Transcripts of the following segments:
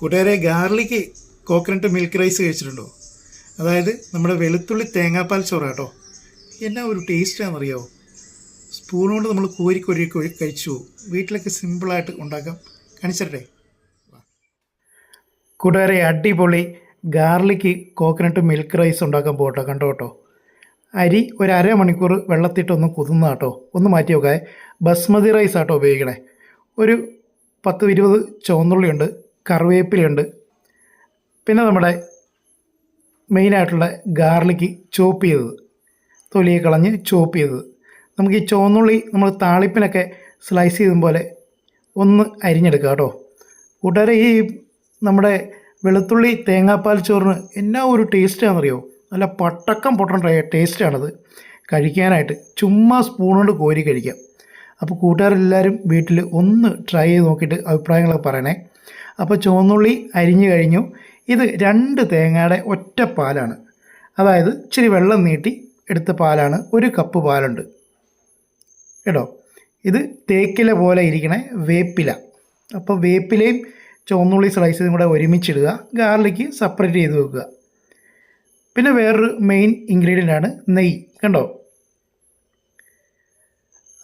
കൂട്ടുകാരെ garlic coconut milk rice കഴിച്ചിട്ടുണ്ടോ? അതായത് നമ്മുടെ വെളുത്തുള്ളി തേങ്ങാപ്പാൽ ചോറ് കേട്ടോ. എന്നാ ഒരു ടേസ്റ്റാണെന്നറിയാമോ സ്പൂൺ കൊണ്ട് നമ്മൾ കോരി കോരി കഴിച്ചു. വീട്ടിലൊക്കെ സിമ്പിളായിട്ട് ഉണ്ടാക്കാം. കാണിച്ചിട്ടെ കൂട്ടുകാരെ അടിപൊളി ഗാർലിക്ക് കോക്കനട്ട് മിൽക്ക് റൈസ് ഉണ്ടാക്കാൻ പോകട്ടോ. കണ്ടോ കേട്ടോ? അരി ഒരു അരമണിക്കൂർ വെള്ളത്തിട്ടൊന്ന് കുതുന്ന കേട്ടോ. ഒന്ന് മാറ്റി വെക്കാതെ ബസ്മതി റൈസ് ആട്ടോ ഉപയോഗിക്കണേ. ഒരു പത്ത് ഇരുപത് ചുവന്നുള്ളിയുണ്ട്. കറിവേപ്പിലയുണ്ട്. പിന്നെ നമ്മുടെ മെയിനായിട്ടുള്ള ഗാർലിക്ക് ചോപ്പ് ചെയ്തത്. തൊലിയെ കളഞ്ഞ് ചോപ്പ് ചെയ്തത്. നമുക്ക് ഈ ചുവന്നുള്ളി നമ്മൾ താളിപ്പിനൊക്കെ സ്ലൈസ് ചെയ്തും പോലെ ഒന്ന് അരിഞ്ഞെടുക്കുക കേട്ടോ. കൂട്ടുകാരെ ഈ നമ്മുടെ വെളുത്തുള്ളി തേങ്ങാപ്പാൽ ചോറിന് എന്നാ ഒരു ടേസ്റ്റാണെന്നറിയോ നല്ല പട്ടക്കം പൊട്ടണ്ട ടേസ്റ്റാണത് കഴിക്കാനായിട്ട് ചുമ്മാ സ്പൂൺ കൊണ്ട് കോരി കഴിക്കാം. അപ്പോൾ കൂട്ടുകാരെല്ലാവരും വീട്ടിൽ ഒന്ന് ട്രൈ ചെയ്ത് നോക്കിയിട്ട് അഭിപ്രായങ്ങളൊക്കെ പറയണേ. അപ്പോൾ ചുവന്നുള്ളി അരിഞ്ഞു കഴിഞ്ഞു. ഇത് രണ്ട് തേങ്ങയുടെ ഒറ്റ പാലാണ്. അതായത് ഇച്ചിരി വെള്ളം നീട്ടി എടുത്ത പാലാണ് ഒരു കപ്പ് പാലുണ്ട്. കേട്ടോ? ഇത് തേക്കില പോലെ ഇരിക്കണേ വേപ്പില. അപ്പോൾ വേപ്പിലയും ചുവന്നുള്ളി സ്ലൈസും കൂടെ ഒരുമിച്ചിടുക ഗാർലിക്ക് സെപ്പറേറ്റ് ചെയ്ത് വെക്കുക. പിന്നെ വേറൊരു മെയിൻ ഇൻഗ്രീഡിയന്റ് ആണ് നെയ്യ് കണ്ടോ?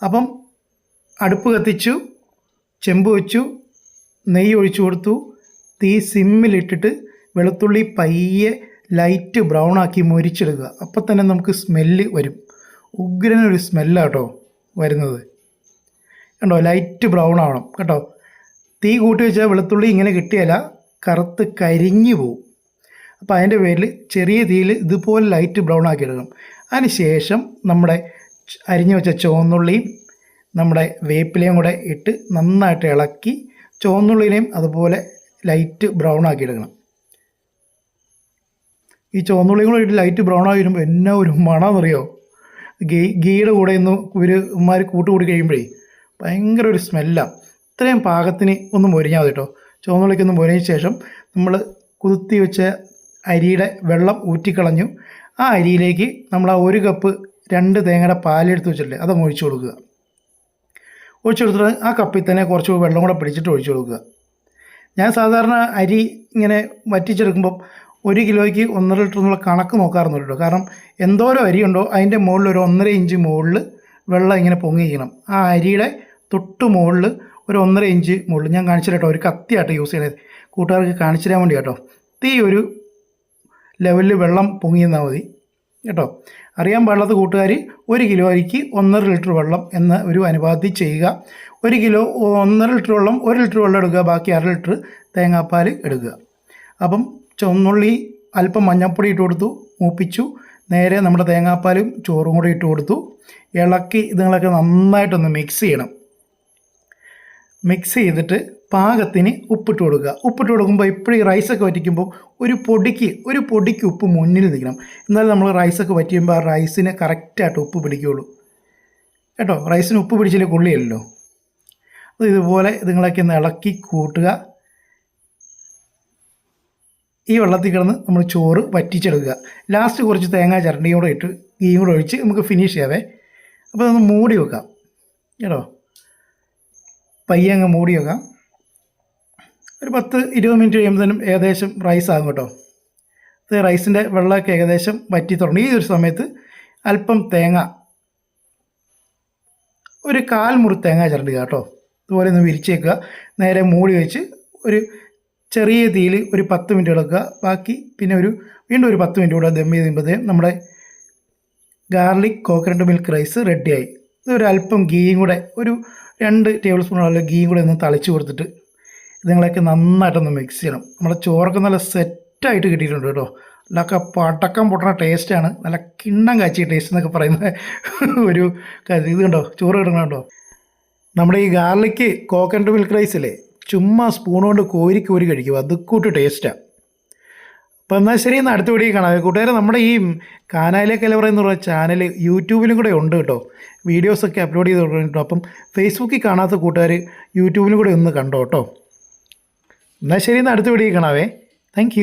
അപ്പം അടുപ്പ് കത്തിച്ചു ചെമ്പ് വെച്ചു നെയ്യ് ഒഴിച്ചു കൊടുത്തു. തീ സിമ്മിലിട്ടിട്ട് വെളുത്തുള്ളി പയ്യെ ലൈറ്റ് ബ്രൗൺ ആക്കി മൊരിച്ചെടുക്കുക. അപ്പം തന്നെ നമുക്ക് സ്മെല്ല് വരും. ഉഗ്രനൊരു സ്മെല്ലാട്ടോ വരുന്നത്. കണ്ടോ? ലൈറ്റ് ബ്രൗൺ ആവണം. കേട്ടോ തീ കൂട്ടി വെച്ചാൽ വെളുത്തുള്ളി ഇങ്ങനെ കിട്ടിയാല കറുത്ത് കരിഞ്ഞു പോവും. അപ്പോൾ അതിന്റെ പേരിൽ ചെറിയ തീയിൽ ഇതുപോലെ ലൈറ്റ് ബ്രൗൺ ആക്കി എടുക്കണം. അതിന് ശേഷം നമ്മുടെ അരിഞ്ഞു വെച്ച ചുവന്നുള്ളിയും നമ്മുടെ വേപ്പിലയും കൂടെ ഇട്ട് നന്നായിട്ട് ഇളക്കി ചുവന്നുള്ളിനെയും അതുപോലെ ലൈറ്റ് ബ്രൗൺ ആക്കി എടുക്കണം. ഈ ചുവന്നുള്ളിയും കൂടെ ഇട്ട് ലൈറ്റ് ബ്രൗൺ ആയി വരുമ്പോൾ എന്നാ ഒരു മണമെന്നറിയോ ഗീ ഗീയുടെ കൂടെ ഒന്ന് ഇവർ ഉമ്മാർ കൂട്ടുകൂടി കഴിയുമ്പോഴേ ഭയങ്കര ഒരു സ്മെല്ലാണ് ഇത്രയും പാകത്തിന് ഒന്ന് മൊരിഞ്ഞാൽ മതി കേട്ടോ ചുവന്നുള്ളിക്ക് ഒന്ന് മൊരിഞ്ഞ ശേഷം നമ്മൾ കുതിർത്തി വെച്ച അരിയുടെ വെള്ളം ഊറ്റിക്കളഞ്ഞു. ആ അരിയിലേക്ക് നമ്മൾ ആ ഒരു കപ്പ് രണ്ട് തേങ്ങയുടെ പാലെടുത്ത് വെച്ചിട്ടില്ലേ അതൊന്ന് ഒഴിച്ചു കൊടുക്കുക. ഒഴിച്ചു കൊടുത്തിട്ട് ആ കപ്പിൽ തന്നെ കുറച്ച് വെള്ളം കൂടെ പിടിച്ചിട്ട് ഒഴിച്ചു കൊടുക്കുക. ഞാൻ സാധാരണ അരി ഇങ്ങനെ വറ്റിച്ചെടുക്കുമ്പം ഒരു കിലോയ്ക്ക് ഒന്നര ലിറ്റർ എന്നുള്ള കണക്ക് നോക്കാറുണ്ട് കേട്ടോ കാരണം എന്തോരം അരിയുണ്ടോ അതിന്റെ മുകളിൽ ഒരു ഒന്നര ഇഞ്ച് മുകളിൽ വെള്ളം ഇങ്ങനെ പൊങ്ങിയിരിക്കണം. ആ അരിയുടെ തൊട്ട് മുകളിൽ ഒരു ഒന്നര ഇഞ്ച് മുകളിൽ ഞാൻ കാണിച്ചു കേട്ടോ ഒരു കത്തിയാട്ടോ യൂസ് ചെയ്യണത് കൂട്ടുകാർക്ക് കാണിച്ചു തരാൻ വേണ്ടി കേട്ടോ തീ ഒരു ലെവലിൽ വെള്ളം പൊങ്ങിയെന്നാൽ മതി. കേട്ടോ? അറിയാൻ പാടില്ലാത്ത കൂട്ടുകാർ ഒരു കിലോ അരിക്ക് ഒന്നര ലിറ്റർ വെള്ളം എന്ന ഒരു അനുപാതത്തിൽ ചെയ്യുക. ഒരു കിലോ ഒന്നര ലിറ്റർ വെള്ളം ഒരു ലിറ്റർ വെള്ളം എടുക്കുക ബാക്കി അര ലിറ്റർ തേങ്ങാപ്പാൽ എടുക്കുക. അപ്പം ചുവന്നുള്ളി അല്പം മഞ്ഞൾപ്പൊടി ഇട്ട് കൊടുത്തു മൂപ്പിച്ചു. നേരെ നമ്മുടെ തേങ്ങാപ്പാലും ചോറും കൂടി ഇട്ട് കൊടുത്തു. ഇളക്കി ഇതുങ്ങളൊക്കെ നന്നായിട്ടൊന്ന് മിക്സ് ചെയ്യണം. മിക്സ് ചെയ്തിട്ട് പാകത്തിന് ഉപ്പിട്ട് കൊടുക്കുക. ഉപ്പിട്ട് കൊടുക്കുമ്പോൾ ഇപ്പോഴും ഈ റൈസൊക്കെ വറ്റിക്കുമ്പോൾ ഒരു പൊടിക്ക് ഒരു പൊടിക്ക് ഉപ്പ് മുന്നിൽ നിൽക്കണം. എന്നാലും നമ്മൾ റൈസൊക്കെ വറ്റിക്കുമ്പോൾ ആ റൈസിന് കറക്റ്റായിട്ട് ഉപ്പ് പിടിക്കുകയുള്ളൂ. കേട്ടോ? റൈസിന് ഉപ്പ് പിടിച്ചില്ല കൊള്ളിയല്ലോ അത് ഇതുപോലെ ഇതുങ്ങളൊക്കെ ഒന്ന് ഇളക്കി കൂട്ടുക. ഈ വെള്ളത്തിൽ കിടന്ന് നമ്മൾ ചോറ് വറ്റിച്ചെടുക്കുക. ലാസ്റ്റ് കുറച്ച് തേങ്ങ ചരണ്ടിയും കൂടെ ഇട്ട് ഗീയും കൂടെ ഒഴിച്ച് നമുക്ക് ഫിനിഷ് ചെയ്യാവേ. അപ്പോൾ അതൊന്ന് മൂടി വെക്കാം. കേട്ടോ? പയ്യെ അങ്ങ് മൂടി വെക്കാം. ഒരു പത്ത് ഇരുപത് മിനിറ്റ് കഴിയുമ്പോഴത്തേനും ഏകദേശം റൈസ് ആകും കേട്ടോ. ഇത് റൈസിന്റെ വെള്ളമൊക്കെ ഏകദേശം വറ്റി തുടങ്ങി. ഈ ഒരു സമയത്ത് അല്പം തേങ്ങ ഒരു കാൽ മുറി തേങ്ങ ചിരണ്ടുക കേട്ടോ. ഇതുപോലെ ഒന്ന് വിരിച്ചേക്കുക. നേരെ മൂടി വെച്ച് ഒരു ചെറിയ തീയിൽ ഒരു പത്ത് മിനിറ്റ് എടുക്കുക ബാക്കി പിന്നെ ഒരു വീണ്ടും ഒരു പത്ത് മിനിറ്റ് കൂടെ ദം ചെയ്ത് നമ്മുടെ ഗാർലിക് കോക്കനട്ട് മിൽക്ക് റൈസ് റെഡിയായി ഇതൊരു അല്പം ഗീയും കൂടെ ഒരു രണ്ട് ടേബിൾ സ്പൂൺ അല്ല ഗീയും കൂടെ ഒന്ന് തളിച്ച് കൊടുത്തിട്ട് ഇതുങ്ങളൊക്കെ നന്നായിട്ടൊന്ന് മിക്സ് ചെയ്യണം. നമ്മുടെ ചോറൊക്കെ നല്ല സെറ്റായിട്ട് കിട്ടിയിട്ടുണ്ട് കേട്ടോ. നല്ലൊക്കെ പടക്കം പൊട്ടണ ടേസ്റ്റാണ് നല്ല കിണ്ണം കാച്ചി ടേസ്റ്റ് എന്നൊക്കെ പറയുന്ന ഒരു ഇത് കണ്ടോ? ചോറ് കിടക്കണുണ്ടോ നമ്മുടെ ഈ ഗാർലിക്ക് കോക്കനട്ട് മിൽക്ക് റൈസില്ലേ ചുമ്മാ സ്പൂൺ കൊണ്ട് കോരി കോരി കഴിക്കും. അത് കൂട്ട് ടേസ്റ്റാണ് അപ്പോൾ എന്നാൽ ശരി എന്നാൽ അടുത്ത വീഡിയോ കാണാം. കൂട്ടുകാരെ നമ്മുടെ ഈ കാനായിലെ കലവറ എന്ന് പറയുന്ന ചാനൽ യൂട്യൂബിലും കൂടെ ഉണ്ട് കേട്ടോ. വീഡിയോസൊക്കെ അപ്ലോഡ് ചെയ്ത് കൊടുക്കുന്നുണ്ടോ. അപ്പം ഫേസ്ബുക്കിൽ കാണാത്ത കൂട്ടുകാർ യൂട്യൂബിലും കൂടെ ഒന്ന് കണ്ടോ കേട്ടോ. എന്നാൽ ശരി എന്നാൽ അടുത്ത വീഡിയോ കാണാവേ താങ്ക്